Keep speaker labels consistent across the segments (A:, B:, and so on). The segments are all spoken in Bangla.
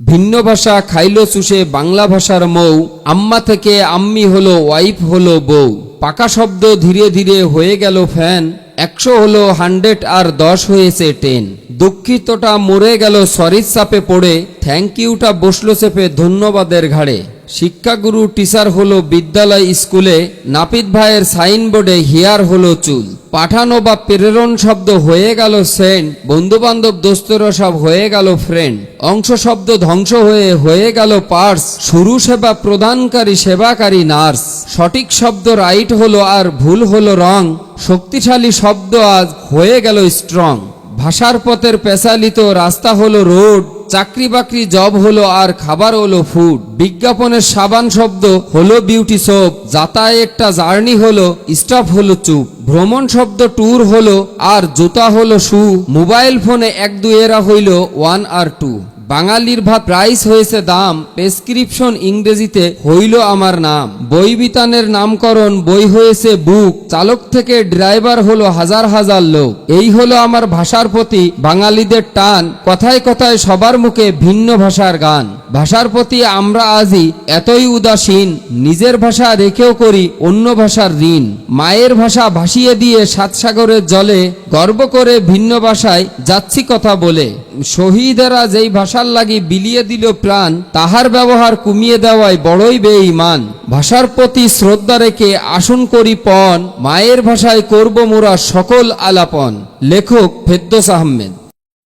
A: ভিন্ন ভাষা খাইল চুষে বাংলা ভাষার মৌ। আম্মা থেকে আম্মি হলো ওয়াইফ হলো বউ। পাকা শব্দ ধীরে ধীরে হয়ে গেল ফ্যান। একশো হলো হান্ড্রেড আর দশ হয়েছে টেন। দুঃখিতটা মরে গেল সরির চাপে পড়ে। থ্যাংক ইউটা বসল চেপে ধন্যবাদের ঘাড়ে। শিক্ষাগুরু টিচার হলো বিদ্যালয় স্কুলে, নাপিত ভাইয়ের সাইনবোর্ডে হিয়ার হলো চুল। পাঠানো বা প্রেরণ শব্দ হয়ে গেল সেন্ট বন্ধু বান্ধব দোস্তরা সব হয়ে গেল ফ্রেন্ড। অংশ শব্দ ধ্বংস হয়ে হয়ে গেল পার্স শুরু সেবা প্রদানকারী, সেবাকারী নার্স। সঠিক শব্দ রাইট হলো আর ভুল হলো রং, শক্তিশালী শব্দ আজ হয়ে গেল স্ট্রং। ভাষার পথের পেশালিত রাস্তা হলো রোড চাকরি বাকরি জব হলো আর খাবার হলো ফুড বিজ্ঞাপনের সাবান শব্দ হলো বিউটি সোপ যাতায়াতটা জার্নি হলো স্টাফ হলো চুপ। ভ্রমণ শব্দ ট্যুর হলো আর জুতা হলো শু মোবাইল ফোনে এক দুয়েরা হইল ওয়ান আর টু বাঙালির ভাত প্রাইস হয়েছে দাম প্রেসক্রিপশন ইংরেজিতে হইল আমার নাম। বই বিতানের নামকরণ, বই হয়েছে বুক চালক থেকে ড্রাইভার হলো হাজার হাজার লোক। এই হলো আমার ভাষার প্রতি বাঙালিদের টান, কথায় কথায় সবার মুখে ভিন্ন ভাষার গান। ভাষার প্রতি আমরা আজই এতই উদাসীন, নিজের ভাষা রেখেও করি অন্য ভাষার ঋণ। মায়ের ভাষা ভাসিয়ে দিয়ে সাত সাগরের জলে গর্ব করে ভিন্ন ভাষায় যাচ্ছি কথা বলে। শহীদেরা যেই ভাষার লাগি বিলিয়ে দিল প্রাণ, তাহার ব্যবহার কমিয়ে দেওয়ায় বড়ই বেঈমান। ভাষার প্রতি শ্রদ্ধা রেখে আসন করি পণ, মায়ের ভাষায় করব মোরা সকল আলাপন। লেখক ফেদ্দোস আহমেদ।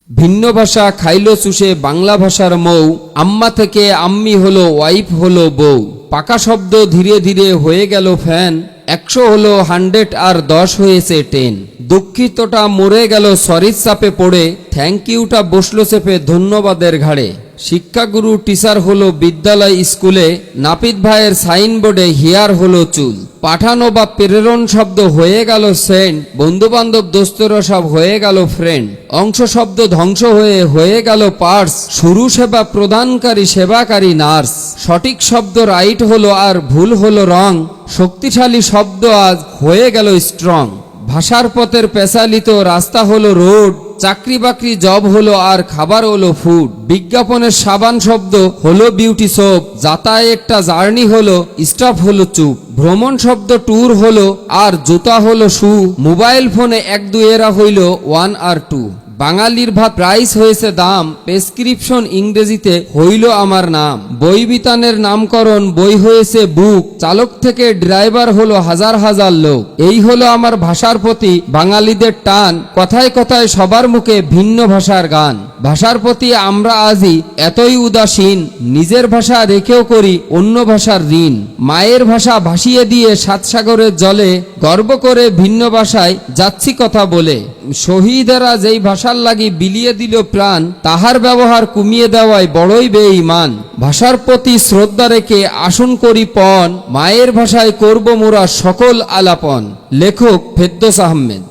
A: ভিন্ন ভাষা খাইলো চুষে বাংলা ভাষার মৌ, আম্মা থেকে আম্মি হলো, ওয়াইফ হলো বউ। পাকা শব্দ ধীরে ধীরে হয়ে গেল ফ্যান একশো হলো হান্ড্রেড আর দশ হয়েছে টেন দুঃখিতটা মরে গেল সরির চাপে পড়ে, থ্যাংক ইউটা বসল চেপে ধন্যবাদের ঘাড়ে। শিক্ষাগুরু টিচার হলো বিদ্যালয় স্কুলে, নাপিত ভাইয়ের সাইনবোর্ডে হিয়ার হলো চুল। পাঠানো বা প্রেরণ শব্দ হয়ে গেল সেন্ট বন্ধু বান্ধব দোস্তরা সব হয়ে গেল ফ্রেন্ড। অংশ শব্দ ধ্বংস হয়ে হয়ে গেল পার্স। শুরু সেবা প্রদানকারী, সেবাকারী নার্স। সঠিক শব্দ রাইট হলো আর ভুল হলো রং। শক্তিশালী শব্দ আজ হয়ে গেল স্ট্রং। ভাষার পথের পেশালিত রাস্তা হলো রোড চাকরি বাকরি জব হলো আর খাবার হলো ফুড বিজ্ঞাপনের সাবান শব্দ হলো বিউটি সোপ যাতায়াতটা জার্নি হলো স্টাফ হলো চুপ। ভ্রমণ শব্দ ট্যুর হলো আর জুতা হলো শু মোবাইল ফোনে এক দুয়েরা হইল ওয়ান আর টু বাঙালির ভাত প্রাইস হয়েছে দাম প্রেসক্রিপশন ইংরেজিতে হইল আমার নাম। বই বিতানের নামকরণ বই হয়েছে বুক চালক থেকে ড্রাইভার হলো হাজার হাজার লোক। এই হলো আমার ভাষার প্রতি বাঙালিদের টান, কথায় কথায় সবার মুখে ভিন্ন ভাষার গান। ভাষার প্রতি আমরা আজই এতই উদাসীন, নিজের ভাষা রেখেও করি অন্য ভাষার ঋণ। মায়ের ভাষা ভাসিয়ে দিয়ে সাত সাগরের জলে গর্ব করে ভিন্ন ভাষায় যাচ্ছি কথা বলে। শহীদেরা যেই ভাষার লাগি বিলিয়ে দিল প্রাণ, তাহার ব্যবহার কমিয়ে দেওয়ায় বড়ই বেঈমান। ভাষার প্রতি শ্রদ্ধা রেখে আসন করি পণ, মায়ের ভাষায় করব মোরা সকল আলাপন। লেখক ফেদ্দোস আহমেদ।